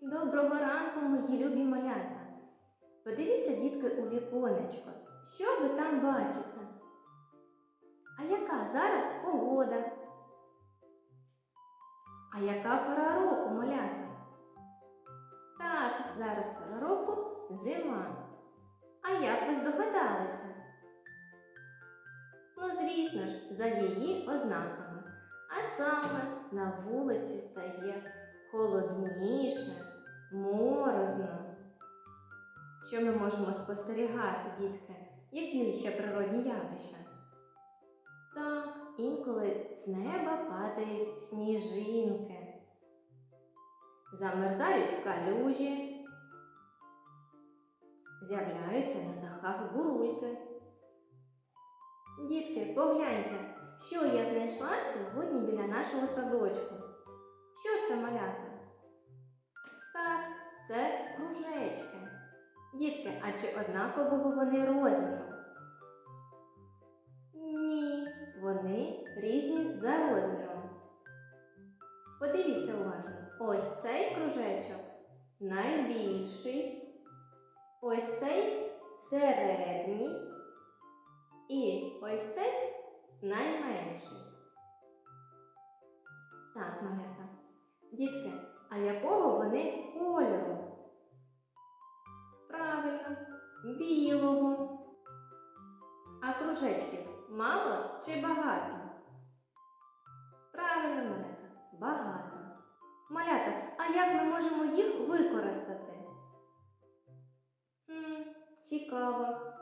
Доброго ранку, мої любі малята. Подивіться, дітки, у віконечко. Що ви там бачите? А яка зараз погода? А яка пора року, малята? Так, зараз пора року зима. А як ви здогадалися? Ну, звісно ж, за її ознаками. Саме на вулиці стає холодніше, морозно. Що ми можемо спостерігати, дітки? Які ще природні явища? Так, інколи з неба падають сніжинки, замерзають калюжі, з'являються на дахах бурульки. Дітки, погляньте, що я знайшла сьогодні біля нашого садочку. Що це малята? Так, це кружечки. Дітки, а чи однакового вони розміру? Ні, вони різні за розміром. Подивіться уважно. Ось цей кружечок найбільший. Ось цей середній. І ось цей найменший. Так, малята. Дітки, а якого вони кольору? Правильно, білого. А кружечків мало чи багато? Правильно, малята, багато. Малята, а як ми можемо їх використати? Хм, цікаво.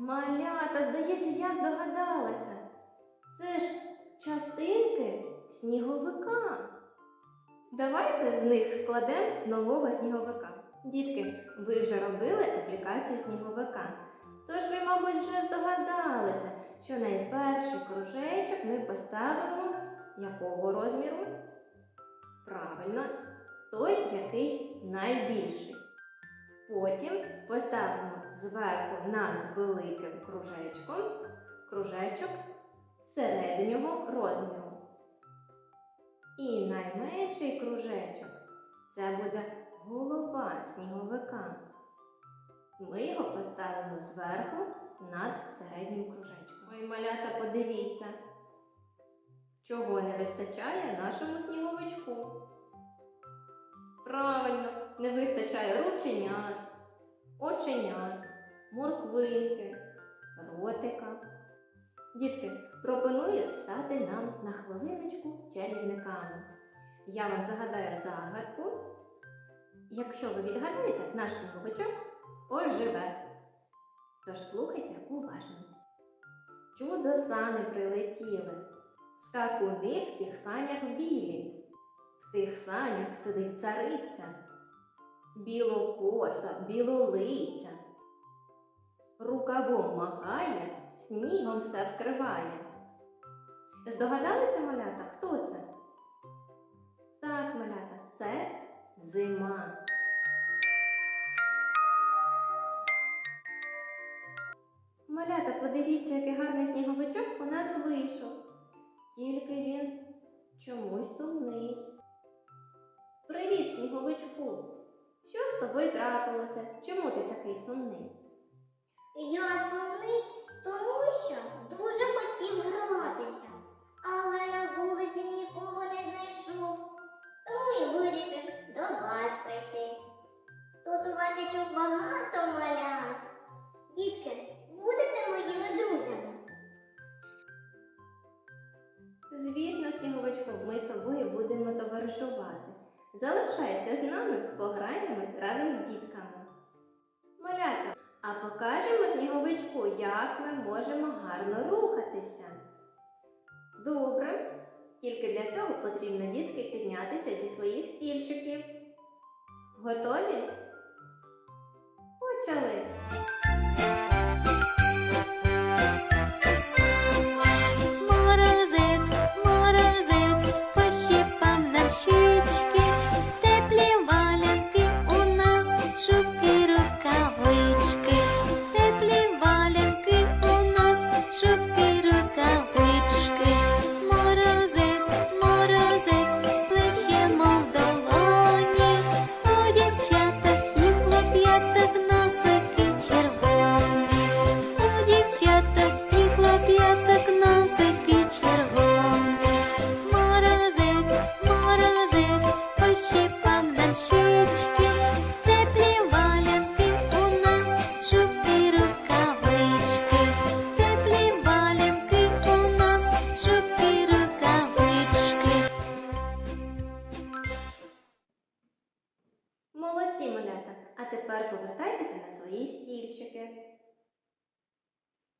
Малята, здається, я здогадалася. Це ж частинки сніговика. Давайте з них складемо нового сніговика. Дітки, ви вже робили аплікацію сніговика. Тож ви, мабуть, вже здогадалися, що найперший кружечок ми поставимо якого розміру? Правильно, той, який найбільший. Потім поставимо зверху над великим кружечком кружечок середнього розміру. І найменший кружечок це буде голова сніговика. Ми його поставимо зверху над середнім кружечком. Ой, малята, подивіться, чого не вистачає нашому сніговичку. Правильно, не вистачає рученят, оченят, морквинки, ротика. Дітки, пропоную стати нам на хвилиночку чарівниками. Я вам загадаю загадку. Якщо ви відгадаєте, наш сніговичок оживе. Тож слухайте уважно. Чудо сани прилетіли, скакуни в тих санях білі, в тих санях сидить цариця, білокоса, білолиця, рукавом махає, снігом все вкриває. Здогадалися, малята, хто це? Так, малята, це зима. Малята, подивіться, який гарний сніговичок у нас вийшов. Тільки він чомусь сумний. Привіт, сніговичку! Що з тобою трапилося? Чому ти такий сумний? Я сумний, тому що дуже хотів гратися, але Тільки для цього потрібно дітки піднятися зі своїх стільчиків. Готові? Почали! Морозець, морозець, пощипав нам щічки, тепер повертайтеся на свої стільчики.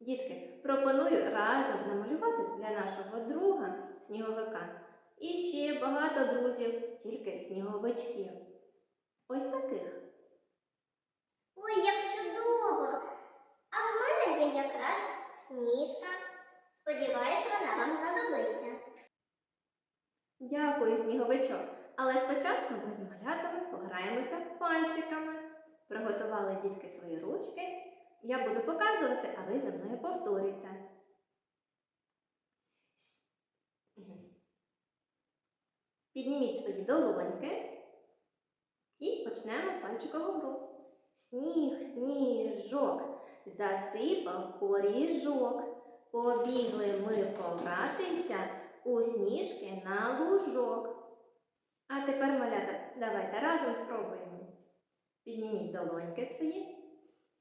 Дітки, пропоную разом намалювати для нашого друга сніговика і ще багато друзів, тільки сніговичків. Ось таких. Ой, як чудово! А в мене є якраз сніжка. Сподіваюсь, вона вам знадобиться. Дякую, сніговичок. Але спочатку ми з малятами пограємося пальчиками. Приготували дітки свої ручки. Я буду показувати, а ви за мною повторюйте. Підніміть свої долоньки і почнемо пальчикову гру. Сніг, сніжок, засипав поріжок. Побігли ми погратися у сніжки на лужок. А тепер, малята, давайте разом спробуємо. Підніміть долоньки свої.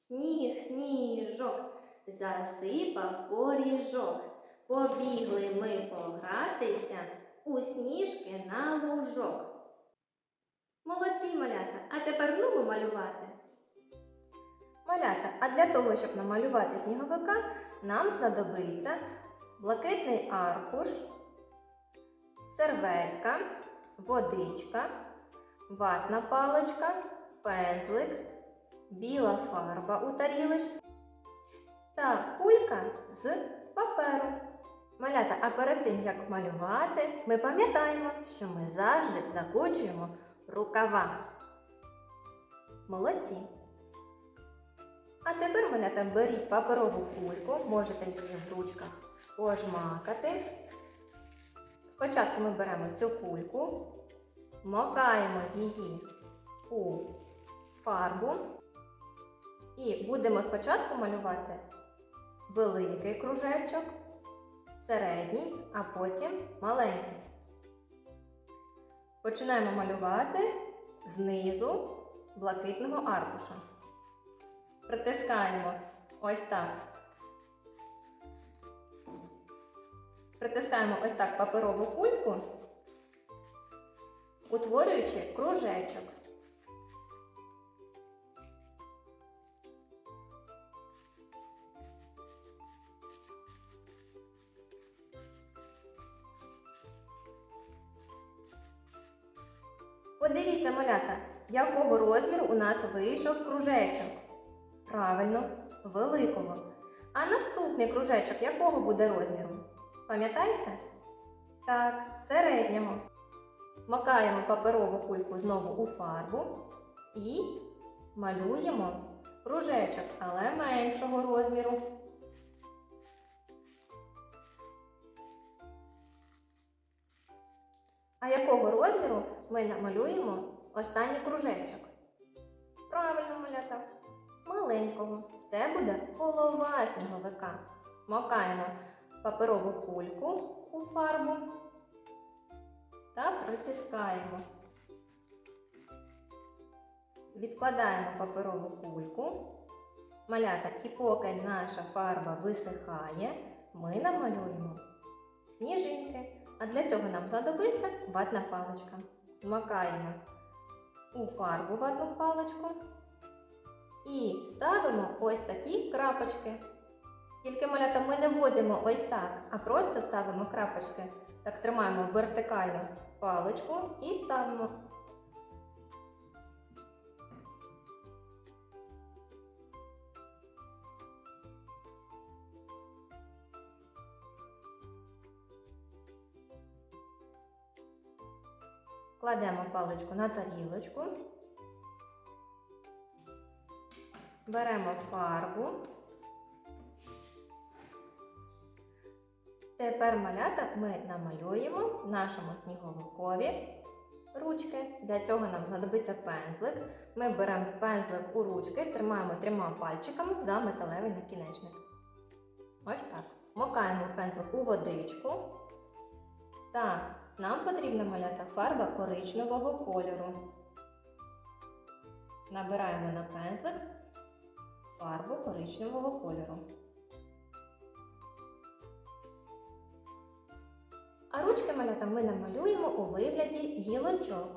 Сніг, сніжок, засипав поріжок. Побігли ми погратися у сніжки на лужок. Молодці, малята, а тепер ну малювати. Малята, а для того, щоб намалювати сніговика, нам знадобиться блакитний аркуш, серветка, водичка, ватна паличка, пензлик, біла фарба у тарілочці та кулька з паперу. Малята, а перед тим як малювати, ми пам'ятаємо, що ми завжди закочуємо рукава. Молодці! А тепер, малята, беріть паперову кульку, можете її в ручках пожмакати. Спочатку ми беремо цю кульку, макаємо її у фарбу і будемо спочатку малювати великий кружечок, середній, а потім маленький. Починаємо малювати знизу блакитного аркуша. Притискаємо ось так. Притискаємо ось так паперову кульку, утворюючи кружечок. Подивіться, малята, якого розміру у нас вийшов кружечок. Правильно, великого. А наступний кружечок якого буде розміру? Пам'ятаєте? Так, середнього. Макаємо паперову кульку знову у фарбу і малюємо кружечок, але меншого розміру. А якого розміру ми намалюємо останній кружечок? Правильно, малята маленького. Це буде голова сніговика. Макаємо паперову кульку у фарбу та притискаємо. Відкладаємо паперову кульку. Малята, і поки наша фарба висихає, ми намалюємо сніжинки. А для цього нам знадобиться ватна паличка. Макаємо у фарбу ватну паличку. І ставимо ось такі крапочки. Тільки малята ми не вводимо ось так, а просто ставимо крапочки. Так тримаємо вертикально паличку і ставимо. Кладемо паличку на тарілочку. Беремо фарбу. Тепер малята ми намалюємо в нашому сніговикові ручки. Для цього нам знадобиться пензлик. Ми беремо пензлик у ручки, тримаємо трьома пальчиками за металевий накінечник. Ось так. Мокаємо пензлик у водичку. Так, нам потрібна малята фарба коричневого кольору. Набираємо на пензлик фарбу коричневого кольору. А ручки малята ми намалюємо у вигляді гілочок.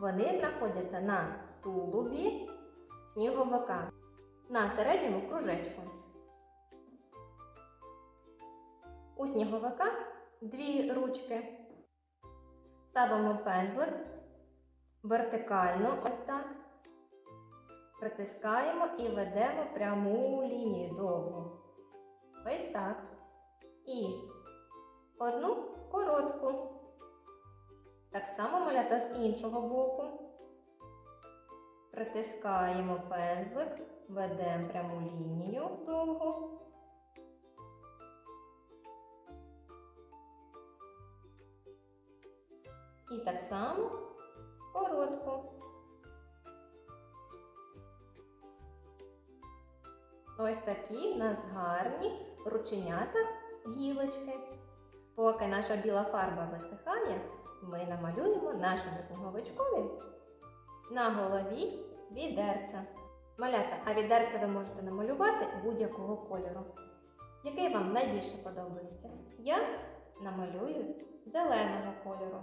Вони знаходяться на тулубі сніговика на середньому кружечку. У сніговика дві ручки. Ставимо пензлик вертикально, ось так. Притискаємо і ведемо пряму лінію довгу. Ось так. І одну коротку. Так само малята з іншого боку. Притискаємо пензлик, ведемо пряму лінію довгу. І так само коротку. Ось такі в нас гарні рученята гілочки. Поки наша біла фарба висихає, ми намалюємо нашому сніговичкові на голові відерця. Малята, а відерця ви можете намалювати будь-якого кольору. Який вам найбільше подобається? Я намалюю зеленого кольору.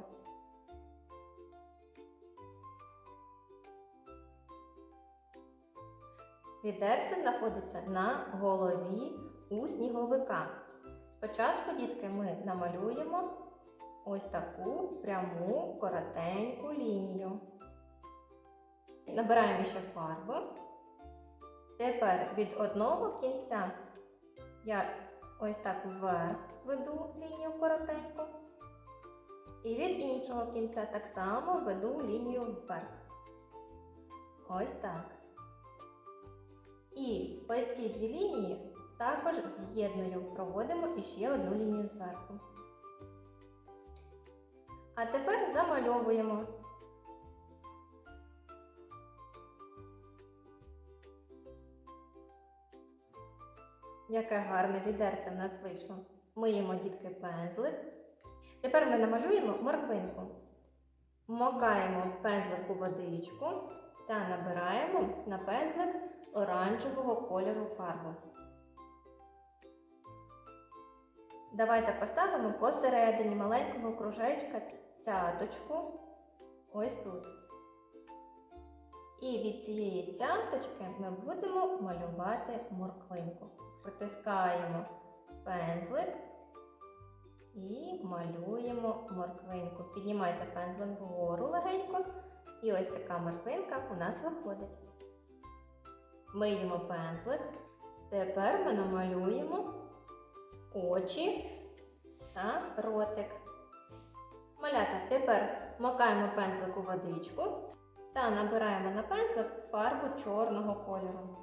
Відерце знаходиться на голові у сніговика. Спочатку, дітки, ми намалюємо ось таку пряму коротеньку лінію. Набираємо ще фарбу. Тепер від одного кінця я ось так вверх веду лінію коротеньку. І від іншого кінця так само веду лінію вверх. Ось так. І ось ці дві лінії також з'єдную, проводимо іще одну лінію зверху. А тепер замальовуємо. Яке гарне відерце в нас вийшло. Миємо дітки пензлик. Тепер ми намалюємо морквинку. Вмокаємо пензлик у водичку та набираємо на пензлик оранжевого кольору фарбу. Давайте поставимо посередині маленького кружечка цяточку ось тут. І від цієї цяточки ми будемо малювати морквинку. Притискаємо пензлик і малюємо морквинку. Піднімайте пензлик вгору легенько, і ось така морквинка у нас виходить. Миємо пензлик. Тепер ми намалюємо очі та ротик. Малята, тепер макаємо пензлик у водичку та набираємо на пензлик фарбу чорного кольору.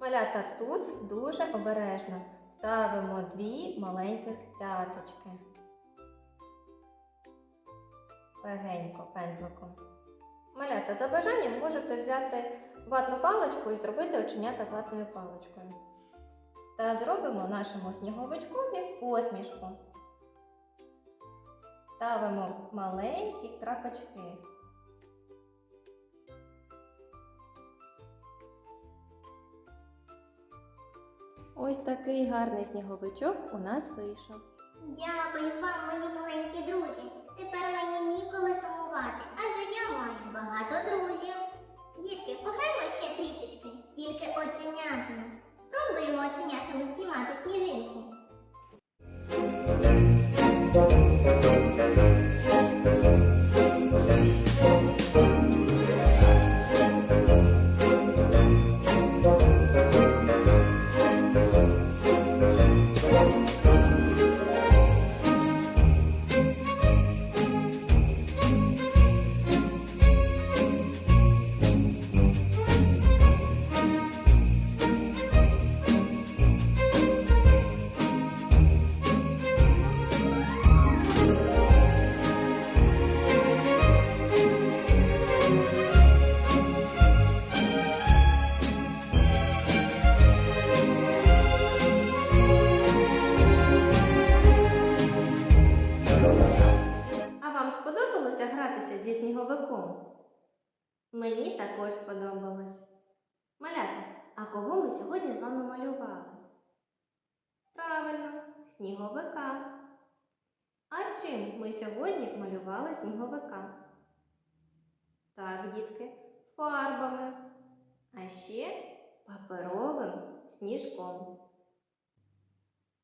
Малята тут дуже обережно ставимо дві маленьких цяточки. Легенько пензликом. Малята, за бажанням можете взяти ватну паличку і зробити оченята ватною паличкою. Та зробимо нашому сніговичкові посмішку. Ставимо маленькі крапочки. Ось такий гарний сніговичок у нас вийшов. Дякую вам, мої маленькі друзі. Тепер мені ніколи сумувати, адже я маю багато друзів. Дітки, пограємо ще трішечки, тільки оченятами. Спробуємо оченятами спіймати сніжинку. Правильно, сніговика. А чим ми сьогодні малювали сніговика? Так, дітки, фарбами, а ще паперовим сніжком.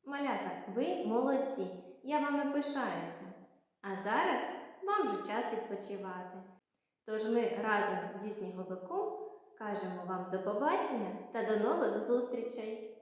Малята, ви молодці, я вами пишаюся. А зараз вам вже час відпочивати. Тож ми разом зі сніговиком кажемо вам до побачення та до нових зустрічей!